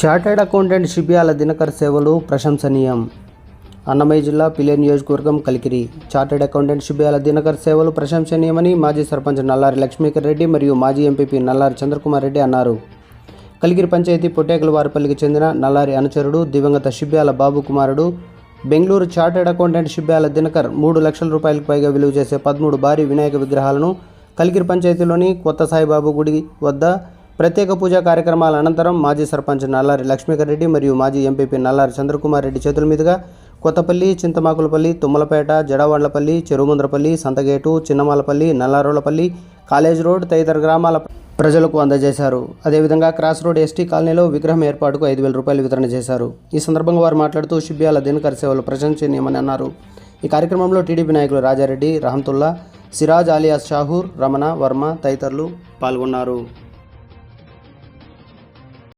Chartered accountant Shibyala Dinakar సేవలు ప్రశంసనీయం. అన్నమయ్య జిల్లా పిలే నియోజకవర్గం కలికిరి. చార్టర్డ్ అకౌంటెంట్ షిబ్యాల దినకర్ సేవలు ప్రశంసనీయమని మాజీ సర్పంచ్ నల్లారి లక్ష్మీకర్ రెడ్డి మరియు మాజీ ఎంపీపీ నల్లారి చంద్రకుమార్ రెడ్డి అన్నారు. కలికిరి పంచాయతీ పొట్టేకల వారిపల్లికి చెందిన నల్లారి అనుచరుడు దివంగత శిబ్యాల బాబు కుమారుడు బెంగళూరు చార్టర్డ్ అకౌంటెంట్ శిబ్యాల దినకర్ మూడు లక్షల రూపాయలకు పైగా విలువ చేసే పదమూడు భారీ వినాయక విగ్రహాలను కలికిరి పంచాయతీలోని కొత్త సాయిబాబు గుడి వద్ద ప్రత్యేక పూజా కార్యక్రమాల అనంతరం మాజీ సర్పంచ్ నల్లారి లక్ష్మీకర్ రెడ్డి మరియు మాజీ ఎంపీపీ నల్లారి చంద్రకుమార్ రెడ్డి చేతుల మీదుగా కొత్తపల్లి చింతమాకులపల్లి తుమ్మలపేట జడవాండ్లపల్లి చెరుముంద్రపల్లి సంతగేటు చిన్నమాలపల్లి నల్లారోలపల్లి కాలేజ్ రోడ్ తదితర గ్రామాల ప్రజలకు అందజేశారు. అదేవిధంగా క్రాస్ రోడ్ ఎస్టీ కాలనీలో విగ్రహం ఏర్పాటుకు ఐదు వేల రూపాయలు వితరణ చేశారు. ఈ సందర్భంగా వారు మాట్లాడుతూ షిబ్యాల దినకర్ సేవలు ప్రశంసనీయమని అన్నారు. ఈ కార్యక్రమంలో టీడీపీ నాయకులు రాజారెడ్డి రహంతుల్లా సిరాజ్ ఆలియాస్ షాహూర్ రమణ వర్మ తదితరులు పాల్గొన్నారు.